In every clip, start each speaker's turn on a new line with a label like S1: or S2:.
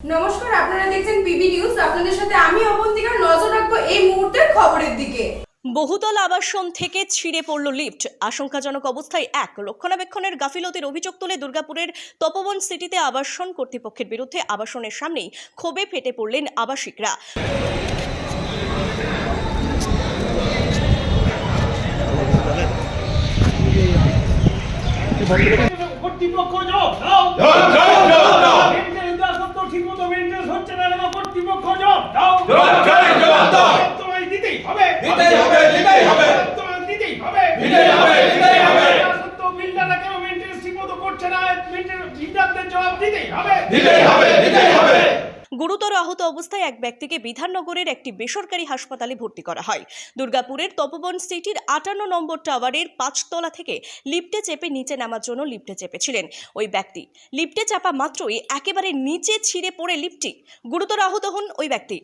S1: নমস্কার আপনারা দেখছেন পিবি নিউজ। আপনাদের সাথে আমি অবন্তিকা নজর রাখব এই মুহূর্তের খবরের দিকে।
S2: বহুতল আবাসন থেকে ছিঁড়ে পড়ল লিফট। আশঙ্কাজনক অবস্থায় এক রক্ষণাবেক্ষণের গাফিলতির অভিযোগ তুলে দুর্গাপুরের তপবন সিটিতে আবাসন কর্তৃপক্ষের বিরুদ্ধে আবাসনের সামনেই ক্ষোভে ফেটে পড়লেন আবাসিকরা।
S3: কর্তৃপক্ষ জবাব দাও
S4: জবাব দাও, জবাব দাও।
S3: মেনটেন্স দেওয়া সত্ত্বেও ঠিকমতো মেনটেন্স হচ্ছে না কেন কর্তৃপক্ষ জবাব দাও
S4: জবাব চাই, জবাব দাও।
S3: জবাব তোমায় দিতেই হবে।
S4: দিতেই হবে, দিতেই হবে।
S3: দিতেই হবে।
S4: দিতেই হবে, দিতেই হবে।
S3: বিল্ডাররা কেন মেনটেন্স ঠিকমতো করছে না? মেনটেন্স জবাব দিতেই হবে।
S4: দিতেই হবে দিতেই হবে।
S2: গুরুতর আহত অবস্থায় এক ব্যক্তিকে বিধাননগরের একটি বেসরকারি হাসপাতালে ভর্তি করা হয়। দুর্গাপুরের তপবন সিটির আটান্ন নম্বর টাওয়ারের পাঁচতলা থেকে লিফটে চেপে নিচে নামার জন্য লিফটে চেপেছিলেন ওই ব্যক্তি। লিফটে চাপা মাত্রই একেবারে নিচে ছিঁড়ে পড়ে লিফটটি। গুরুতর আহত হন ওই ব্যক্তি।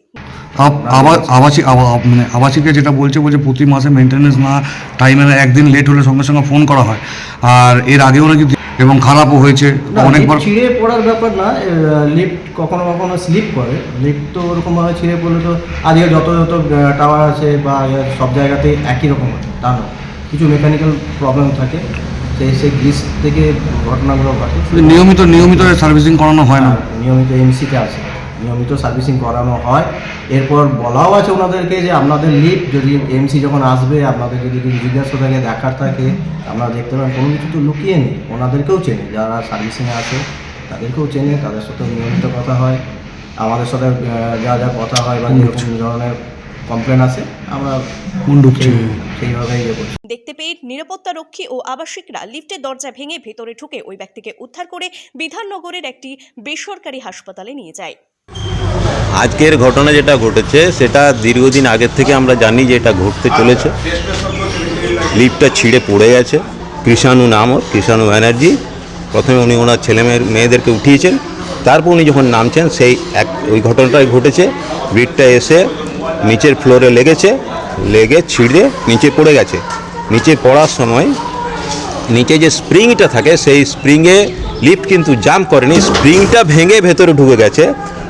S5: আবাসিক আবা- মানে আবাসিকে যেটা বলছে বলছে প্রতি মাসে মেনটেনেন্স না টাইমে একদিন লেট হলে সঙ্গে সঙ্গে ফোন করা হয়। আর এর আগেও নাকি এবং খারাপও হয়েছে। অনেকবার
S6: ছিঁড়ে পড়ার ব্যাপার না লিফট কখনো কখনো স্লিপ করে। লিফট তো ওরকমভাবে ছিঁড়ে পড়লে তো আজকে যত যত টাওয়ার আছে বা সব জায়গাতে একই রকম আছে তা না। কিছু মেকানিক্যাল প্রবলেম থাকে সেই সেই গ্রিস থেকে ঘটনাগুলো ঘটে।
S5: নিয়মিত নিয়মিত সার্ভিসিং করানো হয় না।
S6: নিয়মিত এমসিতে আছে নিয়মিত সার্ভিসিং করানো হয়। এরপর বলাও আছে ওনাদেরকে যে আপনাদের লিফট যদি এমসি যখন আসবে আপনাদের যদি কিছু জিজ্ঞাসা থাকে দেখার থাকে আপনারা দেখতে পারেন কোনো কিছু তো লুকিয়ে নেই। ওনাদেরকেও চেনে যারা সার্ভিসিংয়ে আছে তাদেরকেও চেনে তাদের সাথে নিয়মিত কথা হয়। আমাদের সাথে যা যা কথা হয় বা যেরকম ধরনের কমপ্লেন আছে আমরা সেইভাবেই ইয়ে করছি।
S2: দেখতে পেয়ে নিরাপত্তা রক্ষী ও আবাসিকরা লিফটের দরজা ভেঙে ভেতরে ঢুকে ওই ব্যক্তিকে উদ্ধার করে বিধাননগরের একটি বেসরকারি হাসপাতালে নিয়ে যায়।
S7: আজকের ঘটনা যেটা ঘটেছে, সেটা দীর্ঘদিন আগের থেকে আমরা জানি যে এটা ঘটতে চলেছে। লিফটটা ছিঁড়ে পড়ে গেছে। কৃষাণু নাম কৃষাণু ব্যানার্জি। প্রথমে উনি ওনার ছেলে মেয়ের, মেয়েদেরকে উঠিয়েছেন। তারপর উনি যখন নামছেন, সেই এক, ওই ঘটনাটাই ঘটেছে। ব্রিডটা এসে নিচের ফ্লোরে লেগেছে, লেগে ছিঁড়ে নিচে পড়ে গেছে। নিচে পড়ার সময় নিচে যে স্প্রিংটা থাকে, সেই স্প্রিংয়ে লিফট কিন্তু জাম্প করেনি। স্প্রিংটা ভেঙে ভেতরে ঢুকে গেছে।